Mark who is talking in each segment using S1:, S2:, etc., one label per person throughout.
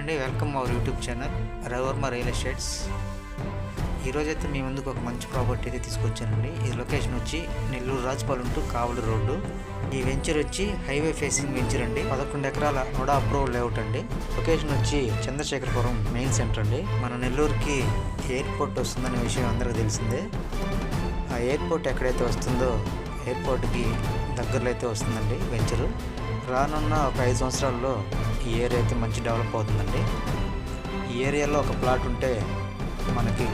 S1: అండి welcome our YouTube channel Ravarma real estates ఈరోజైతే మీ ముందుకు ఒక మంచి ప్రాపర్టీ అయితే తీసుకొచ్చానండి. ఈ లొకేషన్ వచ్చి నెల్లూరు రాజపాలెం టు కావలి రోడ్డు. ఈ వెంచర్ వచ్చి హైవే ఫేసింగ్ వెంచర్ అండి. పదకొండు ఎకరాల నోడా అప్రూవల్ లేఅవుట్ అండి. లొకేషన్ వచ్చి చంద్రశేఖరపురం మెయిన్ సెంటర్ అండి. మన నెల్లూరుకి ఎయిర్పోర్ట్ వస్తుందనే విషయం అందరికీ తెలిసిందే. ఆ ఎయిర్పోర్ట్ ఎక్కడైతే వస్తుందో ఎయిర్పోర్ట్కి దగ్గరలో అయితే వస్తుందండి వెంచరు రానున్న ఒక ఐదు సంవత్సరాల్లో ఈ ఏరియా అయితే మంచి డెవలప్ అవుతుందండి. ఈ ఏరియాలో ఒక ప్లాట్ ఉంటే మనకి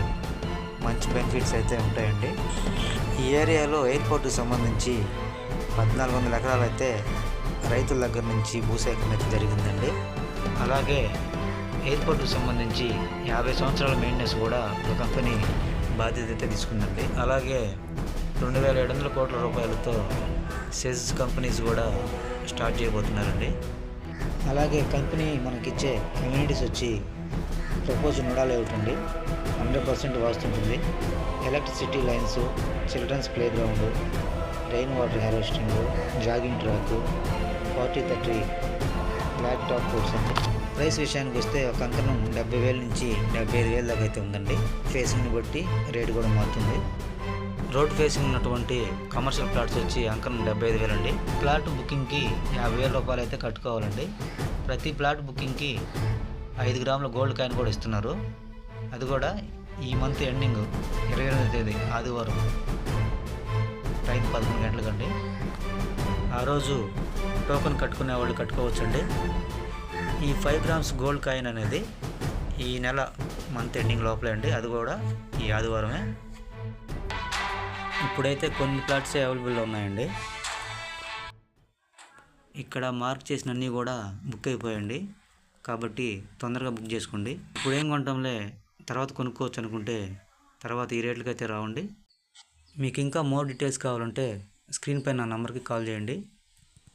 S1: మంచి బెనిఫిట్స్ అయితే ఉంటాయండి. ఈ ఏరియాలో ఎయిర్పోర్ట్కి సంబంధించి పద్నాలుగు వందల ఎకరాలు అయితే రైతుల దగ్గర నుంచి భూసేకరణ అయితే జరిగిందండి. అలాగే ఎయిర్పోర్ట్కి సంబంధించి యాభై సంవత్సరాల మెయింటెనెన్స్ కూడా ఒక కంపెనీ బాధ్యత అయితే తీసుకుందండి. అలాగే రెండు వేల ఏడు వందల కోట్ల రూపాయలతో సెజ్ కంపెనీస్ కూడా స్టార్ట్ చేయబోతున్నారండి. అలాగే కంపెనీ మనకిచ్చే కమ్యూనిటీస్ వచ్చి ప్రపోజ్ నూడాలు ఏమిటండి hundred percent వాస్తుంటుంది. Electricity lines childrens play ground rain water harvesting jogging track forty thirty laptop course అండి. ప్రైస్ విషయానికి వస్తే ఒక అంకణం డెబ్బై వేల నుంచి డెబ్బై ఐదు వేల దాకా అయితే ఉందండి. ఫేసింగ్ని బట్టి రేటు కూడా మారుతుంది. రోడ్ ఫేసింగ్ ఉన్నటువంటి కమర్షియల్ ప్లాట్స్ వచ్చి అంకణం డెబ్బై ఐదు వేలండి. ప్లాట్ బుకింగ్కి యాభై వేల రూపాయలు అయితే కట్టుకోవాలండి. ప్రతి ప్లాట్ బుకింగ్కి ఐదు గ్రాముల గోల్డ్ కాయిన్ కూడా ఇస్తున్నారు. అది కూడా ఈ మంత్ ఎండింగ్ ఇరవై ఎనిమిది తేదీ ఆదివారం టైం పదకొండు గంటలకండి. ఆ రోజు టోకెన్ కట్టుకునే వాళ్ళు కట్టుకోవచ్చండి. ఈ ఫైవ్ గ్రామ్స్ గోల్డ్ కాయిన్ అనేది ఈ నెల మంత్ ఎండింగ్ లోపలే అండి. అది కూడా ఈ ఆదివారమే ఇప్పుడైతే కొన్ని ప్లాట్సే అవైలబుల్లో ఉన్నాయండి. ఇక్కడ మార్క్ చేసినన్నీ కూడా బుక్ అయిపోయాయండి కాబట్టి తొందరగా బుక్ చేసుకోండి. ఇప్పుడు ఏం కొంటాంలే తర్వాత కొనుక్కోవచ్చు అనుకుంటే తర్వాత ఈ రేట్లకి అయితే రావండి. మీకు ఇంకా మోర్ డీటెయిల్స్ కావాలంటే స్క్రీన్ పై నా నెంబర్కి కాల్ చేయండి.